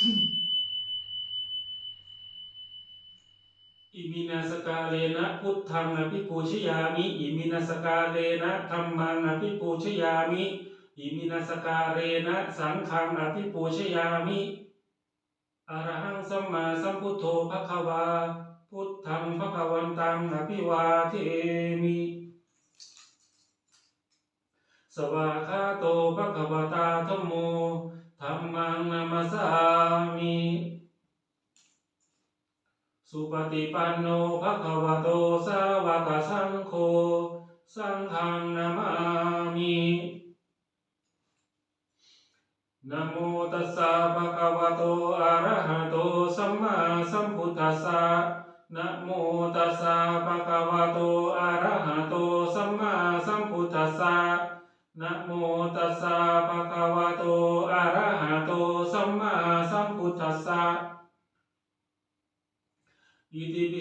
อิมินาสกาเลนะพุทธังอภิปูชยามิ อิมินาสกาเลนะธรรมังอภิปูชยามิ อิมินาสกาเลนะสังฆังอภิปูชยามิอะระหังสัมมาสัมพุทโธภะคะวา พุทธังภะคะวันตังอภิวาเทมิ สวากขาโตภะคะวตาธัมโม ธัมมังนามัสามิสุปฏิปันโนภะคะวะโตสาวกสังโฆสังฆังนามามินโมตัสสะภะคะวะโตอะระหะโตสัมมาสัมพุทธัสสะนะโมตัสสะภะคะวะโตอะระหะโตสัมมาสัมพุทธัสสะนะโม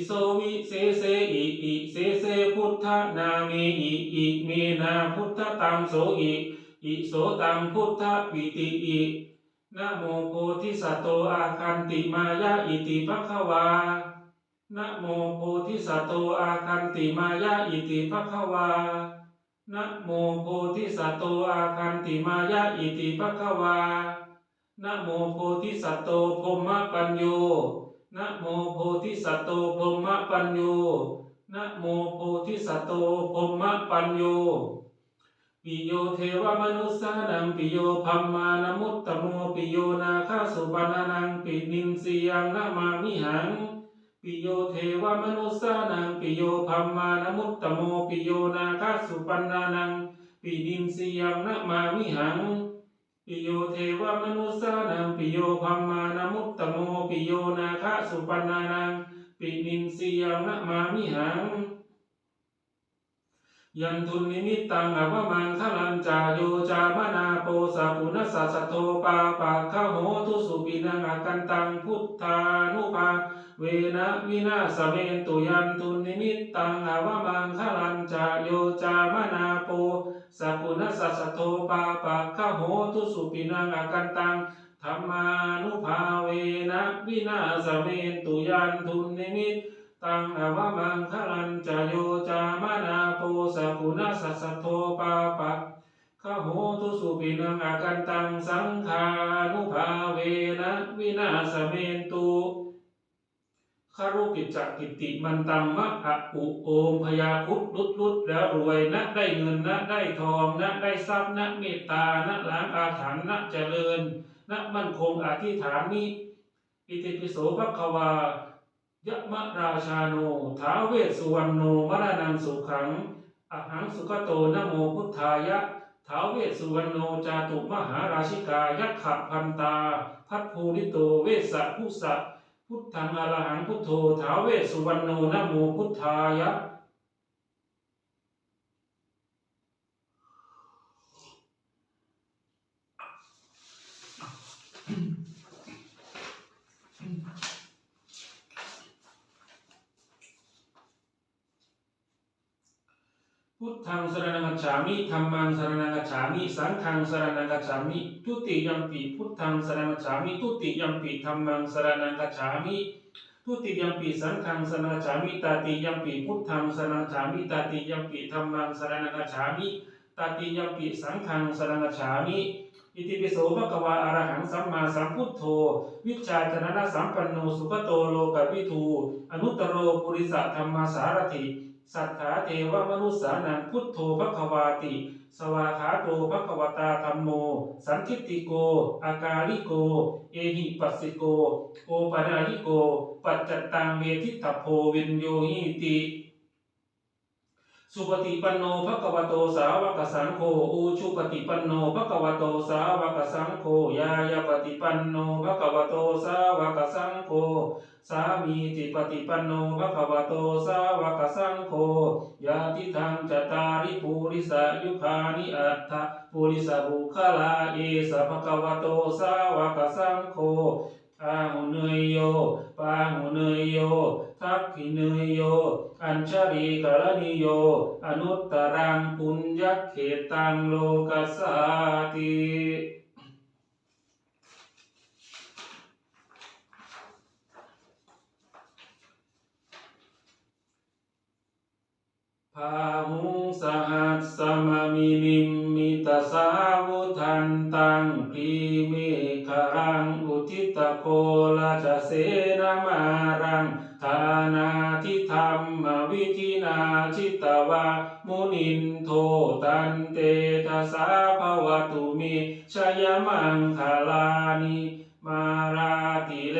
โสวิเศษอิอิเศษพุทธนาเมอิอิเมนาพุทธตังโสอิอิโสตังพุทธปิติอินะโมโพธิสัตโตอาคันติมายะอิติภควานะโมโพธิสัตโตอาคันติมายะอิติภควานะโมโพธิสัตโตอาคันติมายะอิติภควานะโมโพธิสัตโตพรหมปัญโย นะโมโพธิสัตว์โตพรหมปัญโยนะโมโพธิสัตว์โตพรหมปัญโยปิโยเทวมนุสสานังปิโยพัมมานมุตตโมปิโยนาคาสุปนานังปินินสียังนามามิหังปิโยเทวมนุสสานังปิโยพัมมานมุตตโมปิโยนาคาสุปนานังปินินสียังนามามิหัง ปิโยเทวมนุสสานังปิโยพัมมานามุตตโมปิโยนาคสุปันนานังปินินสียังนะมามิหัง ยันทุนนิมิตตังอภมังคลันจาโยจามนาโปสะปุณสสะสะโทปาปะขะโหตุสุปินังอากันตังพุทธานุภาเวนะวินาสเมนตุยันทุนิมิตตังอภมังคลันจาโยจามนาโปสัพพุนัสสะสะโทปาปะขะโหตุสุปินังอากันตังธรรมานุภาเวนะวินาสเมนตุยันทุนิมิต ตังอวมังคลันจโยจามนาโปสัพพุนัสสะสะโทปาปะขโหตุสุปินังอากันตังสังขานุภาเวนะวินาสเมนตุคารุกิจจกิตติมันตังมะอะอุโอมพยาคุดลุดลุดแล้วรวยนะได้เงินนะได้ทองนะได้ทรัพย์นะเมตตานะล้างอาถรรพ์นะเจริญนะมั่นคงอธิฐานมิอิติปิโสภควา ยะมะราชาโนท้าวเวสสุวรรณโนมรณังสุขังอหังสุขโตนโมพุทธายะท้าวเวสสุวรรณโนจาตุมหาราชิกายักขะพันตา พัทภูริโตเวสสะพุสะพุทธังอรหังพุทโธท้าวเวสสุวรรณโนนโมพุทธายะ พุ ทังสรณังกัจฉามิธัมมังสรณังกัจฉามิสังฆังสรณังกัจฉามิทุติยมปิพุทธังสรณังกัจฉามิทุติยมปิธัมมังสรณังกัจฉามิทุติยมปิสังฆังสรณังกัจฉามิตาติยมปิพุทธังสรณังกัจฉามิตาติยมปิธัมมังสรณังกัจฉามิตาติยมปิสังฆังสรณังกัจฉามิอิติปิโสภควาอระหังสัมมาสัมพุทโธ วิชาจนะนะสัมปันโนสุขโตโลกวิทูอนุตตโรปุริสธรรมสารถิ สัทธาเทวมนุษสานังพุทโธภควาติ สวาขาโตภควตาธรรมโม สันทิติโก อากาลิโก เอหิปัสสิโก โอปนายิโก ปัจจตังเมทิตถโพวินโยหิติ สุปฏิปันโนภควโตสาวกสังโฆอูชุปฏิปันโนภควโตสาวกสังโฆยายาปฏิปันโนภควโตสาวกสังโฆสามีติปฏิปันโนภะคะวะโตสาวกสังโฆยาติทังจตาริปุริสายุคานิอัตถะปุริสบุคลาเอสภควโตสาวกสังโฆ a ngũ nơi yo ba ngũ nơi yo thác thì nơi yo an cha đi cả la ni yo. Anut tarang punyak ketang lokasati Pahung sahat sama minim ลาจเสนามารังทานาทิธรรมวิธินาชิตวามุนินโทตันเตทัสาภวตุเมชยมังคลานิมาราติเล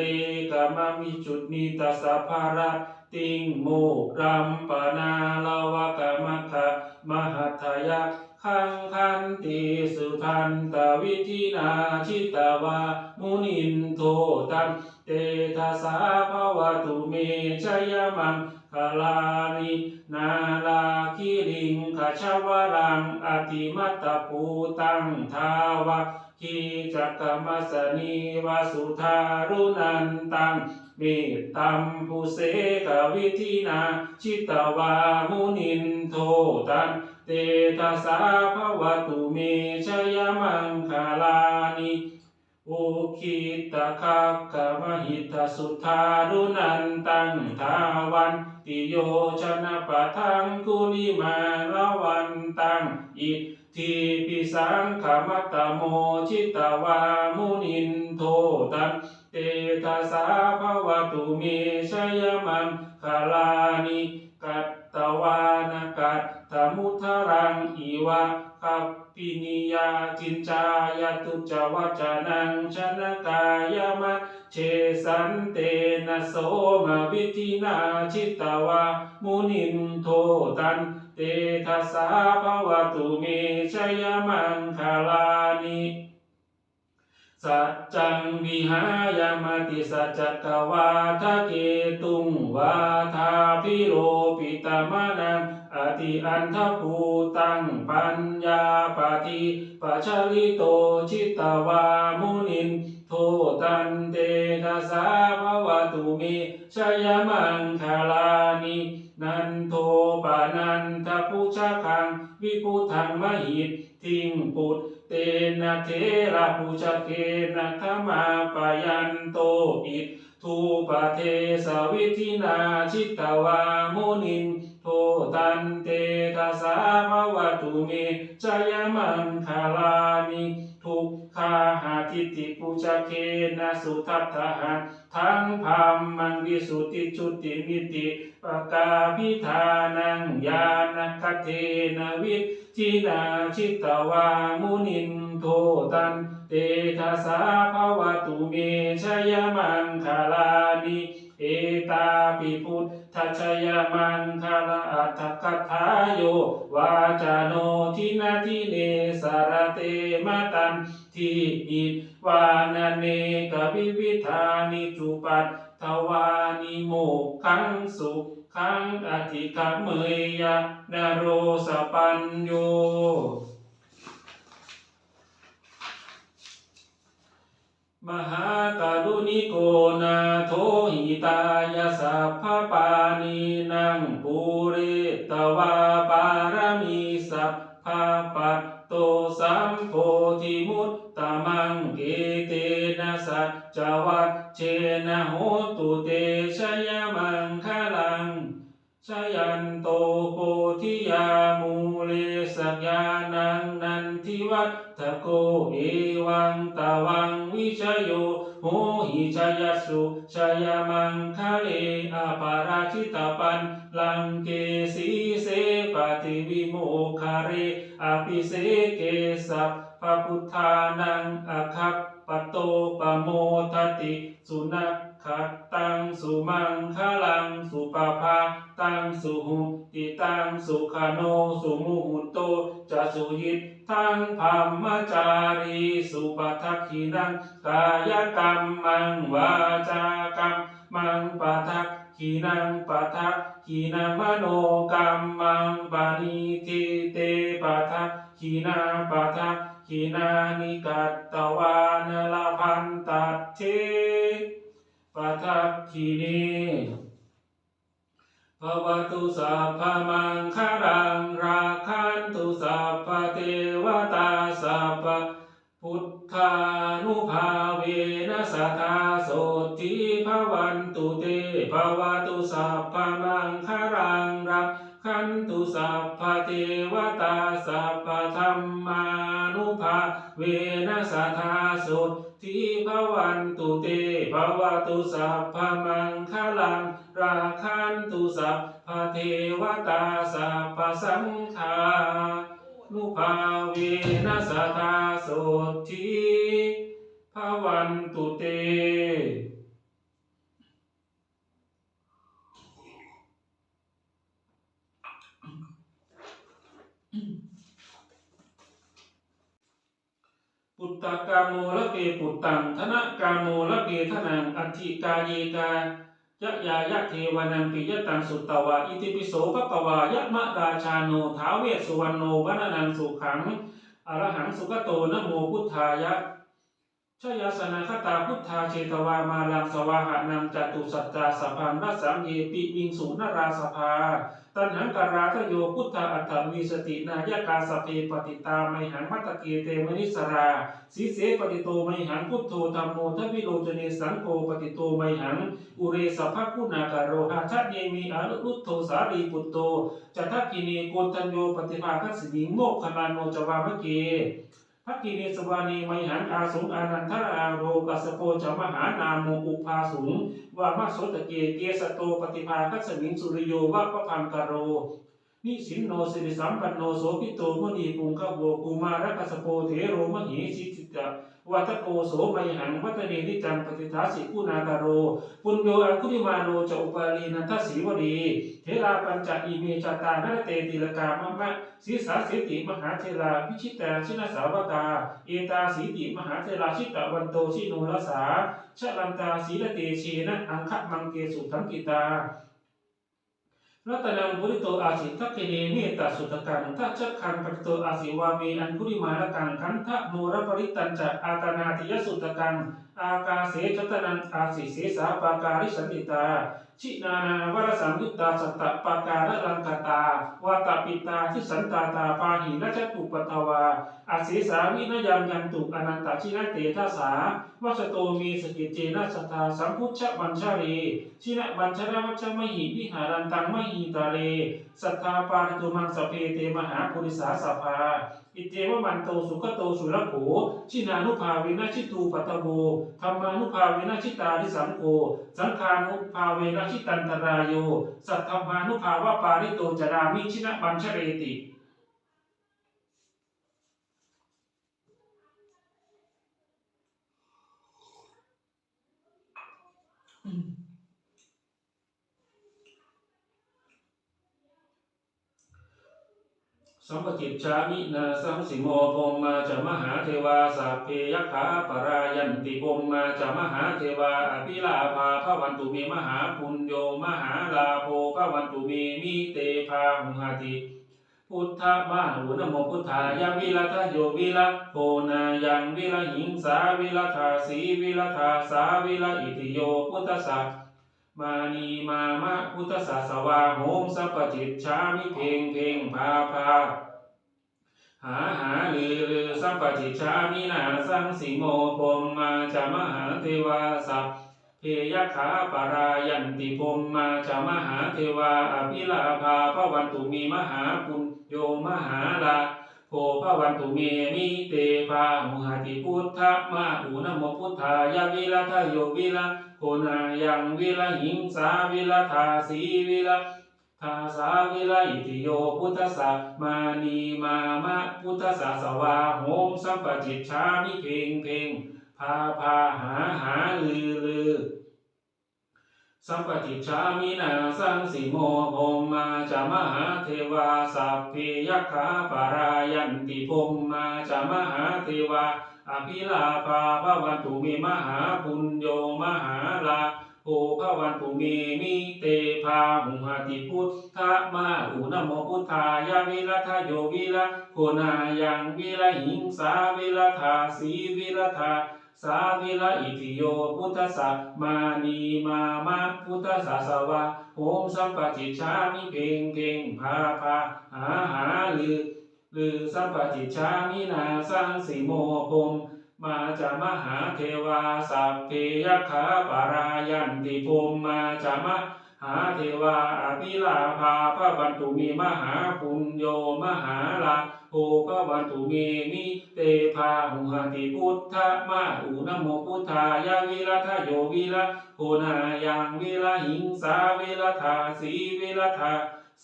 กมมิจุดนิตสสภาระติงโมกรัมปนาลาวกมะคะมหัตถยะ ขังคันติสุทันตวิธินาชิตวามุนินโทตันเตทสสะภวตุเมชยมังคลานินาลาคิริงขชวรังอติมัตตปูตังทาวะคีจักกมัสนีวาสุธารุนันตังมตตัมภูเสกวิธินา ชิตวามุนินโทตัน เตทัสสะภวตุเมชยมังคลานิอุคิตะคักขมหิตสุทารุนันตังทาวันติโยชนะปะทังกุลิมาละวันตังอิทิปิสังขมัตโมชิตวามุนินโทตันเตทัสสะภวตุเมชยมังคลานิกัตตวานกัต ตมุทรังอีวะคัปปินิยาจินจายตุจวัจานังชนะกายมัจเชสันเตนะโสมวิธินาชิตวามุนินโทตันเตทัสสะภวตุเมชยมังคลานิสัจจังวิหายามติสัจจกวาทะเกตุงวาทาพิโรปิตมนัง อติอันทภูตังปัญญาปฏิปัชลิโตชิตวามุนินโทตันเตทัสสะภวตุเมชยมังคลานินันโทปานันทพุชะคัง วิพุทังมหิตทิงปุตเตนะเทระภูชเกนะธรรมาปยันโตอิทูปเทสวิธินาชิตวามุนิน ทตันเตทัสสะภวตุเมจยมังคลานิทุกขาหาทิติปุชเกนะสุทัตถะหังทั้งพามมังวิสุทธิจุติมิติปกาพิธานังญาณคเทนวิทินาชิตวามุนินโทตันเตทัสสะภวตุเมชยมังคลานิเอตาปิพุทธ ชยมังคลาอัตถกถาโยวาจาโนทินาทิเนสารเตมตันทิอิวานเนกวิวิธานิจุปัตทวานิโมขังสุขังอธิกเมยยะนโรสปัญโยมหากรุณิโกนาโทหิตายสัพพป สัพพะพุทธานังอคัปปโตปโมทติ สุนัขขัดตังสุมังคลังสุปภาตังสุหุติตังสุขโนสุมุหุโตจะสุหิตทังธรรมจารีสุปทักขินังกายกรรมมังวาจากรรมมังปทักขีนังปทักขีนังมโนกรรมมังปานิทิเตปทักขีนาปทัก ขีนานิกัตตวานลพันตัดเทปทักขีนีภวตุสัพพมังคารังราคันตุสัพพเทวตาสัพพพุทธานุภาเวนัสทธาโสติภวันตุเตภวตุสัพพมังคารังราคั ขันตุสัพพเทวตาสัพพธรรมานุภาเวนัสทธาสุทิภวันตุเตภวตุสัพพมังคลังราคันตุสัพพเทวตาสัพพสังฆานุภาเวนัสทธาสุทิภวันตุเต ปุ ตะกาโมละเกปุตตังธนะกาโมละเกทนังอัติกาเยกายะยายะเทวานังปิยตังสุตตวะอิติปิโสภควายะมะราชาโนท้าเวสุวรรณโนวนานังสุขังอรหังสุขโตนะโมพุทธายะ ชยาสนาคตาพุทธาเชตวามาลังสวาหานังจตุสัจจาสพันรัสังเยปิวิงสุนราสภา ตัณหังการาทโยพุทธาอัตถมีสตินายกาสเพปฏิตาไมหังมัตะเกเตมนิสราสีเสปฏิโตไมหังพุทโธธรรมโมทวิโรจเนสังโฆปฏิโตไมหัง อุเรสภคุณากาโรหาชัดเยมีอนุรุตโทสารีปุตโตจัตถกินีโกตัญโยปฏิภาคัสสิงโมกขานโนจวามเก พักกินีสวานีไมหันอาสงอานันทราโรกัสโปจมหานาโมอุภาสุงวามาโสตเกเกสโตปฏิภาคัสมิงสุริโยวะปะพันกโรนิสินโนสิริสัมปันโนโสพิโตมณีปุงกะโวกุมารกัสสโปเทโรมหิสิจิตะ วัตโกโสไมหังวัตเนนิจังปฏิทาสิกุณาการโร ปุญโยอัคุริมาโนจะอุปาลีนันทสีวดีเทราปัญจอีเมจตานรเตติลกามะมะศีสาเสติมหาเทราพิชิตาชินสาวกา เอตาสีติมหาเทราชิตะวันโตชิโนรสาชลันตาสีละเตเชนะอังคะมังเกสุทังกิตา รัตนังบุริโตอาสิทักเกเนเมตาสุตตังทัชคันปริโตอาสิวามีอันคุริมาลกังคันทะโมรปริตันจะอาตนาติยสุตกังอากาเสจตนันอาสิเสสาปาการิสันติตา ชินานาวรสัมยุตตาสัตตปาการลังคตาวาตปิตาทิสันตาตาปาหินัจตุปตวาอาเสสาวินยังยันตุอนันตชินะเตทัสสาวัชโตมีสกิจเจนะสัทธาสัมพุชบัญชาเรชินะบัญชรวัชมหิวิหารันตังมหิตาเรสัทธาปาริตุมังสเพเตมหาปุริสาสภา อิเจวมันโตสุขโตสุรโขชินานุภาเวนะชิตูปัตตโวธรรมานุภาเวนะชิตาริสังโฆสังฆานุภาเวนะชิตันตรายโย สัทธมานุภาวะปาริโตจรามิชินะบัญชเรติ สัมปจิตชามินาสังสิโมพงมาจะมหาเทวาสัพเพยัคขาปรายันติพงมาจะมหาเทวาอภิลาภาพระวันตุเมมหาปุญโยมหาลาโภพระวันตุเมมิเตภาหุหาติพุทธมาหุนโมพุทธายาวิรัตโยวิระโพนายังวิรหิงสาวิรัธาสีวิรัธาสาวิรอิติโยพุทธสัพ มานีมามะพุทธสัสวาโหมสัพจิตชามิเพงเพงพาพาหาหาลือลือสัมปจิตชามินาสังสิโมพมมาจะมหาเทวาสัพเพยขาปารายันติพมมาจะมหาเทวาอภิลาภาพระวันตุมีมหาปุญโยมหาลา โพพระวันตุเมมิเตภามุหติพุทธมาอุนโมพุทธายาวิรัทโยวิระโคนายังวิระหิงสาวิรัธาสีวิระทาสาวิไลติโยพุทธสมานีมามะพุทธสสวาโหมสัมปจิตชามิเพ่งเพ่งพาพาหาหาลือลือ สัมปติชามินาสังสิโมพมมาจามหาเทวาสัพเพยัคขาปารายันติพมมาจามหาเทวาอภิลาภาภวันตุเมมหาปุญโยมหาลาโภพวันตุเมมิเตภาหุหติพุทธมาอุนโมพุทธายาวิรัทโยวิระโคนายังวิระหิงสาวิรัธาสีวิรัธา สาวิระอิติโยพุทธสัมานีมามะพุทธสัสวะโหมสัมปจิชามิเพงเพงพาพาหาหาลือลือสัมปจิชามินาสังสิโมพมมาจามหาเทวาสัพเพยัคขาปารายันติภูมิมาจามหาเทวาอภิลาภาพระวันตุเมมหาปุญโยมหาลา โภพระวันตุเมมิเตภาหุหติพุทธมาอุนโมพุทธายาวิรัทโยวิระโหนายังวิระหิงสาวิรัธาสีวิรัธา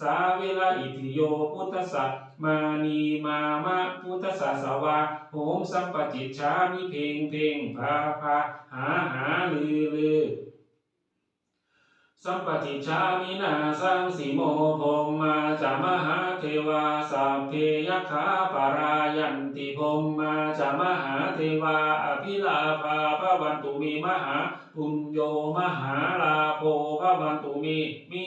สาวิระอิทิโยพุทธสัตมานีมามะพุทธสสวาโหมสัมปจิตชามิเพงเพงพาพาหาหาลือลือ สัมปติชามินาสังสีโมพมมาจามหาเทวาสัพเพยขาปารายันติพมมาจามหาเทวาอภิลาภาพระวันตุมีมหาปุญโยมหาลาโภพระวันตุมีมี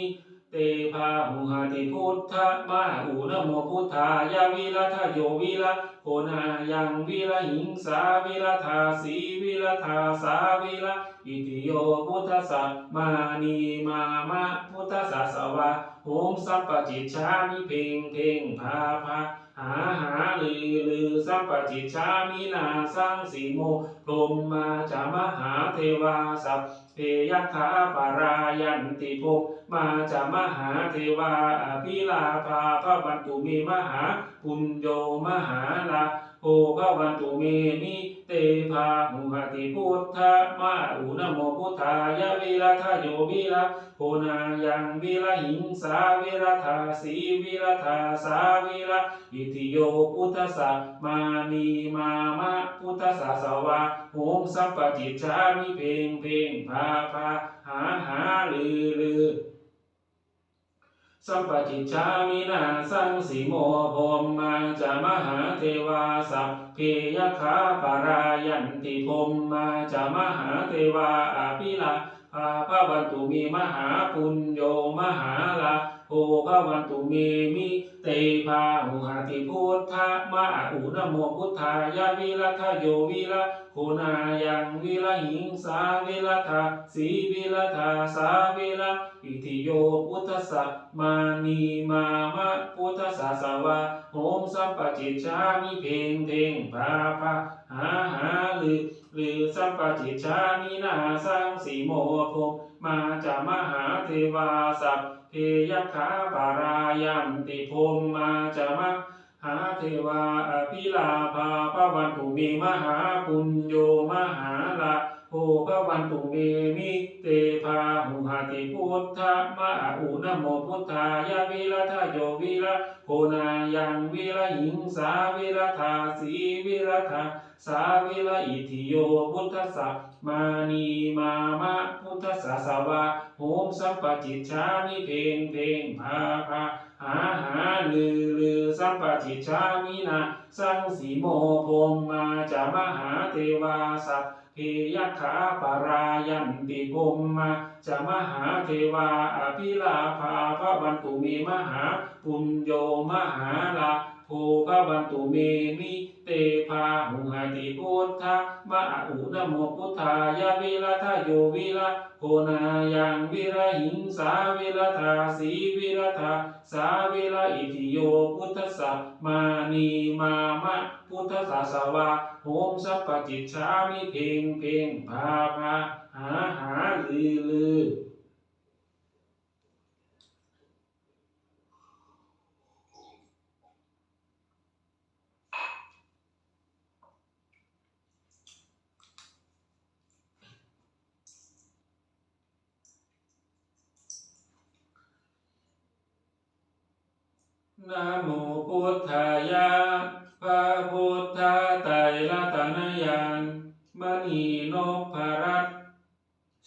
ตภาหุหติพุทธมาอุนโมพุทธายาวิรัทโยวิระโคนายังวิระหิงสาวิรัธาสีวิรัธาสาวิระอิติโยพุทธสัมมานีมามะพุทธสัสวะโหมสัพปจิตชามิเพ่งเพ่งพาพา หาหาลือลือสัพปจิตชามินาสังสีโมพรมมาจามหาเทวาสัพเพยัคขาปารายันติภพมาจามหาเทวาอภิลาภาพระวันตุเมมหาปุญโยมหาลาโอพระวันตุเมนิ เตภาหุหติพุทธะมาอุนโมพุทธายะวิรัทโยวิระโหนายังวิระหิงสาวิรัธาสีวิรัธาสาวิระอิติโยพุทธสัมานีมามะพุทธสสวะโหมสัมปจิตชามิเพงเพงพาพาหาหาลือลือ สัมปจิชามินาสังสีโมพมมาจามหาเทวาสัพเพยคาปารายันติพมมาจามหาเทวาอภิลาภาพระวันตุมีมหาปุญโยมหาลา โภพระวันตุเมมิเตภาหุหติพุทธมาอุนโมพุทธายาวิรัทโยวิระโคนายังวิระหิงสาวิรัธาสีวิรัธาสาวิระอิทิโยพุทธสัมมานีมามะพุทธสสวะโหมสัมปจิตชามิเพงเพงพาพาหาหาลือลือสัมปจิตชามินาสังสีโมภพ มาจามหาเทวาสัพเพยคขาปารายันติพมมาจามหาเทวาอภิลาภาปวันตุเมมหาปุญโยมหาลาโภพระวันตุเมมิเตภาหุหติพุทธมาอุนโมพุทธายาวิรัทโยวิระ โคนายังวิระหิงสาวิรัธาสีวิรัธาสาวิระอิทิโยพุทธสัมมานีมามะพุทธสสวะโหมสัมปจิตชามิเพงเพงพาพาหาหาลือลือสัมปจิตชามินาสังสีโมพมมาจามหาเทวาสัพ เพยัคาปารายันติภมมาจะมหาเทวาอภิลาภาพระวันตุเมมหาปุญโยมหาลาโภพระวันตุเมมิ เตภาหุหติพุทธะมะอุนโมพุทธายาวิรัทโยวิระโคนายังวิระหิงสาวิรัธาสีวิรัธาสาวิระอิทิโยพุทธสัมานีมามะพุทธสสวะโหมสัพปจิตชามิเพ่งเพ่งพาพาหาหาลือลือ นะโมพุทธายะพระพุทธไตรรัตนยานมณีนพรัต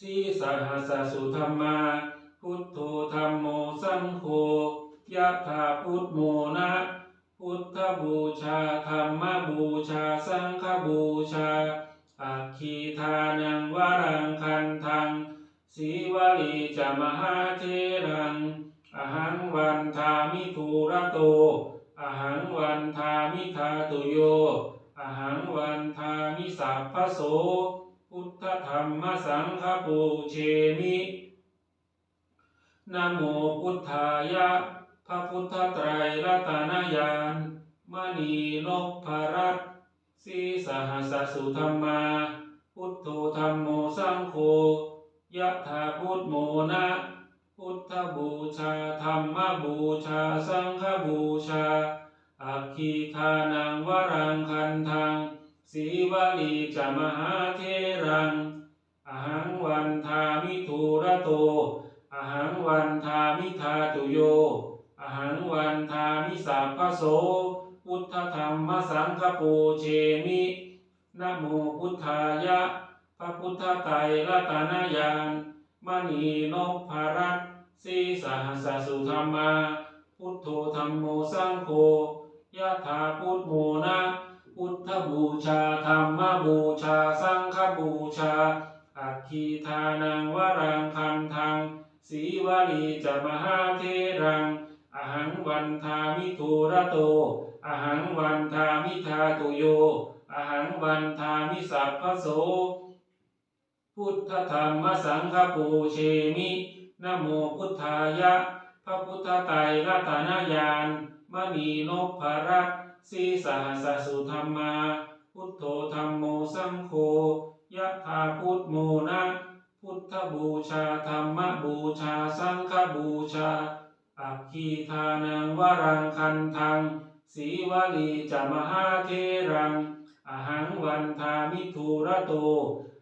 สีสหัสสุธรรมา พุทโธธรรมโมสังโฆยะถาพุทโมนะพุทธบูชาธรรมบูชาสังฆบูชาอัคคีทานังวรังคันทังสีวลีจะมหาเทรัง อหังวันทามิทูระโตอหังวันทามิทาตุโยอหังวันทามิสัพพโส พุทธธรรมสังฆปูเชมินโมพุทธายะ พระพุทธไตรรัตนญาณมณีนกพรัตสีสหัสสุธรรมา พุทโธธรรมโมสังโฆยะถาพุทโมนะ พุทธบูชาธรรมบูชา สังฆบูชา อัคคีทานังวรังคันทังสีวลีจะมหาเทรัง อหังวันทามิทูระโต อหังวันทามิทาตุโย อหังวันทามิสัพพโส พุทธธรรมสังฆปูเชมินะโมพุทธายะ พระพุทธไตรรัตนญาณ มณีนพารัตสีสหัสสุธรรมา พุทโธธรรมโมสังโฆยะถาพุทโมนะพุทธบูชาธรรมบูชาสังฆบูชา อัคคีทานังวรังคันทังสีวลีจะมหาเทรัง อหังวันทามิทูระโต อหังวันทามิทาตุโย อหังวันทามิสัพพโส พุทธธรรมสังฆปูเชมินโมพุทธายะ พระพุทธไตรรัตนญาณมณีนพภรัตสีสหัสสุธรรมา พุทโธธรรมโมสังโฆยะถาพุทโมนะพุทธบูชาธรรมบูชาสังฆบูชา อัคคีทานังวรังคันทังสีวลีจะมหาเทรัง อหังวันทามิทูระโต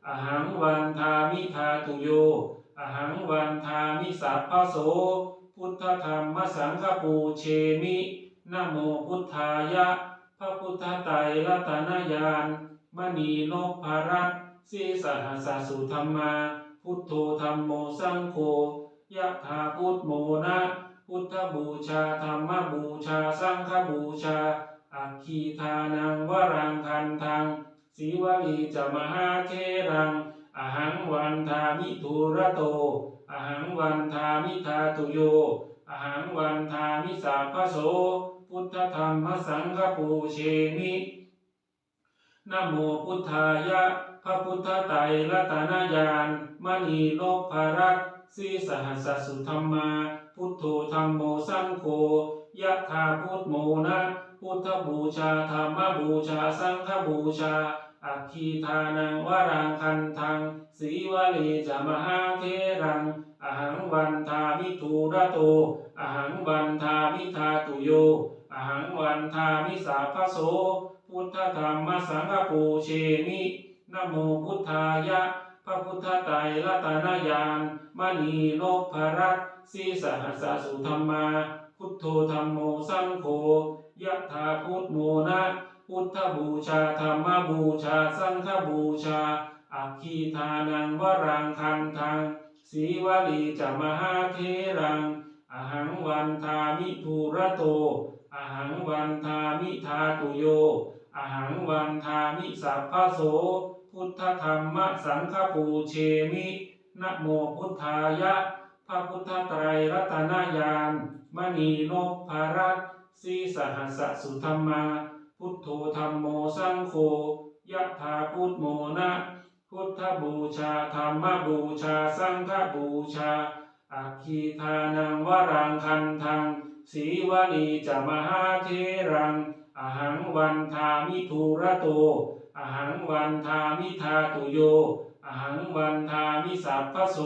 อหังวันทามิทาตุโย อหังวันทามิสัพพโส พุทธธรรมสังฆปูเชมินโมพุทธายะ พระพุทธไตรรัตนญาณมณีนพภารัตสีสหัสสุธรรมา พุทโธธรรมโมสังโฆยะถาพุทโมนะพุทธบูชาธรรมบูชา สังฆบูชา อัคคีทานังวรังคันทัง สีวลีจะมหาเทรังอหังวันทามิทุระโตอหังวันทามิทาตุโยอหังวันทามิสัพพโส พุทธธรรมสังฆปูเชมินะโมพุทธายะ พระพุทธไตรรัตนญาณมณีนพภารัตสีสหัสสุธรรมา พุทโธธรรมโมสังโฆยะถาพุทโมนะ พุทธบูชาธรรมบูชาสังฆบูชา อัคคีทานังวรังคันทังสีวลีจะมหาเทรังอหังวันทามิทูระโตอหังวันทามิทาตุโยอหังวันทามิสัพโส พุทธธรรมสังฆปูเชมินโมพุทธายะ พระพุทธไตรรัตนญาณมณีนพภรัตสีสหัสสุธรรมา พุทโธธรรมโมสังโฆยะถาพุทโมนะ พุทธบูชาธรรมบูชาสังฆบูชา อัคคีทานังวรังคันทังสีวลีจะมหาเทรัง อหังวันทามิทูระโต อหังวันทามิทาตุโย อหังวันทามิสัพพโส พุทธธรรมสังฆปูเชมินะโมพุทธายะ พระพุทธไตรรัตนญาณมณีนพภารัตสีสหัสสุธรรมา พุทโธธรรมโมสังโฆยะถาพุทโมนะพุทธบูชาธรรมบูชาสังฆบูชาอัคคีทานังวรังคันทังสีวลีจะมหาเทรัง อหังวันทามิทูระโต อหังวันทามิทาตุโย อหังวันทามิสัพพโส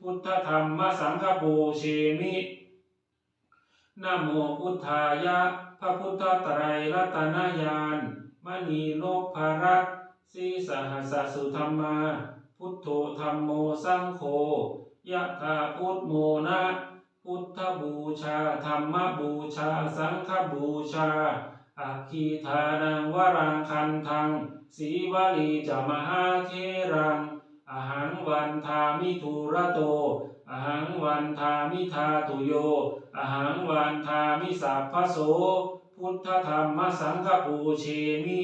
พุทธธรรมสังฆปูเชมินโมพุทธายะ พระพุทธไตรรัตนญาณมณีนพภารัตสีสหัสสุธรรมา พุทโธธรรมโมสังโฆยะถาพุทโมนะพุทธบูชาธรรมบูชาสังฆบูชาอัคคีทานังวรังคันทังสีวลีจะมหาเทรัง อหังวันทามิทูระโต อหังวันทามิทาตุโย อหังวันทามิสัพพโส พุทธธรรมสังฆปูเชมิ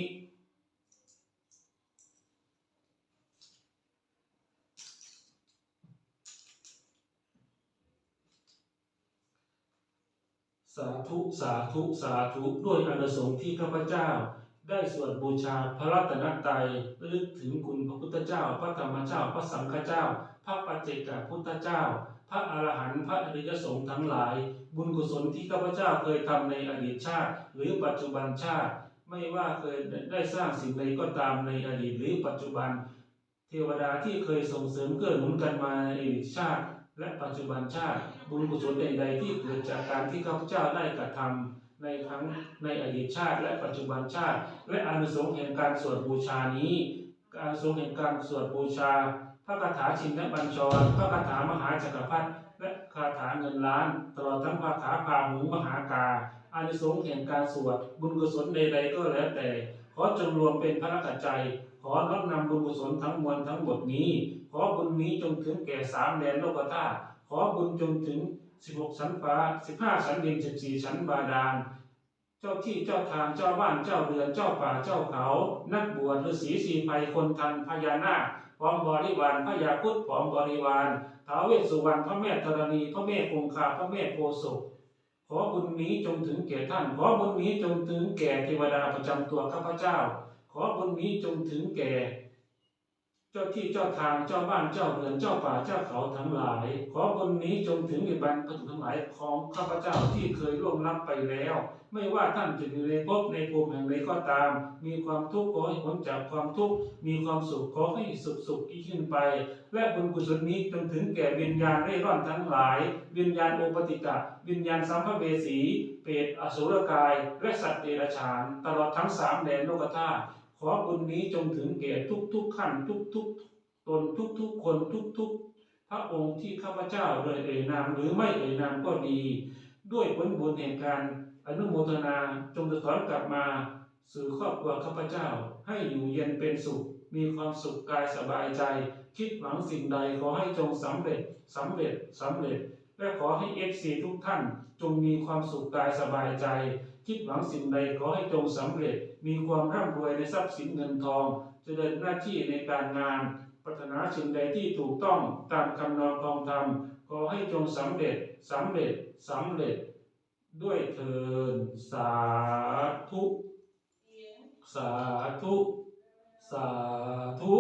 สาธุสาธุสาธุด้วยอนิสงส์ที่ข้าพเจ้าได้สวดบูชาพระรัตนตรัยระลึกถึงคุณพระพุทธเจ้า พระธรรมเจ้า พระสังฆเจ้า พระปัจเจกพุทธเจ้า พระอรหันต์พระอริยสงฆ์ทั้งหลาย บุญกุศลที่ข้าพเจ้าเคยทำในอดีตชาติ หรือปัจจุบันชาติ ไม่ว่าเคยได้สร้างสิ่งใดก็ตามในอดีตหรือปัจจุบัน เทวดาที่เคยส่งเสริมเกื้อหนุนกันมาในอดีตชาติ และปัจจุบันชาติ บุญกุศลใดๆที่เกิดจากการที่ข้าพเจ้าได้กระทำในครั้งในอดีตชาติและปัจจุบันชาติ และอานุสงส์แห่งการสวดบูชานี้ การทรงแห่งการสวดบูชา พระคาถาชินบัญชร พระคาถามหาจักรพรรดิและคาถาเงินล้าน ตลอดทั้งคาถาพาหุมหากาอานิสงส์แห่งการสวด บุญกุศลใดๆก็แล้วแต่ ขอจงรวมเป็นพระกัจจัย ขอน้อมนำบุญกุศลทั้งมวลทั้งหมดนี้ ขอบุญนี้จงถึงแก่สามแดนโลกธาตุขอบุญจงถึง16ชั้นฟ้า15ชั้นดิน14ชั้นบาดาล เจ้าที่เจ้าทางเจ้าบ้านเจ้าเรือนเจ้าป่าเจ้าเขา นักบวชฤาษีสีภัยคนทันพญานาค พร้อมบริวารพระยาครุดพร้อมบริวารท้าวเวสสุวรรณพระแม่ธรณีพระแม่คงคาพระแม่โพสุขอบุญนี้จงถึงแก่ท่าน ขอบุญนี้จงถึงแก่เทวดาประจำตัวข้าพเจ้า ขอบุญนี้จงถึงแก่ จ้าที่เจ้าทางเจ้าบ้านเจ้าเรือนเจ้าป่าเจ้าเขาทั้งหลาย ขอบุญนี้จงถึงในบรรพบุรุษทั้งหลายของข้าพเจ้าที่เคยล่วงลับไปแล้ว ไม่ว่าท่านจะอยู่ในภพในภูมิแห่งใดก็ตาม มีความทุกข์ขอให้พ้นจากความทุกข์มีความสุขขอให้สุขสุขยิ่งขึ้นไป และบุญกุศลนี้จนถึงแก่วิญญาณเร่ร่อนทั้งหลาย วิญญาณโอปติกะ วิญญาณสัมภเวสี เปรตอสุรกาย และสัตว์เดรัจฉาน ตลอดทั้งสามแดนโลกธาตุ ขอบุญนี้จงถึงแก่ทุกๆขั้นทุกๆตนทุกๆคนทุกๆ พระองค์ที่ข้าพเจ้าโดยเอ่ยนามหรือไม่เอ่ยนามก็ดี ด้วยผลบุญแห่งการอนุโมทนาจงสะท้อนกลับมา สู่ครอบครัวข้าพเจ้า ให้อยู่เย็นเป็นสุข มีความสุขกายสบายใจ คิดหวังสิ่งใดขอให้จงสำเร็จสำเร็จสำเร็จ และขอให้เอฟซีทุกท่าน จงมีความสุขกายสบายใจ คิดหวังสิ่งใดขอให้จงสำเร็จ มีความร่ำรวยในทรัพย์สินเงินทองเจริญหน้าที่ในการงานปรารถนาสิ่งใดที่ถูกต้องตามคำนองคองธรรมขอให้จงสำเร็จสำเร็จสำเร็จ ด้วยเถินสาธุ สาธุ สาธุ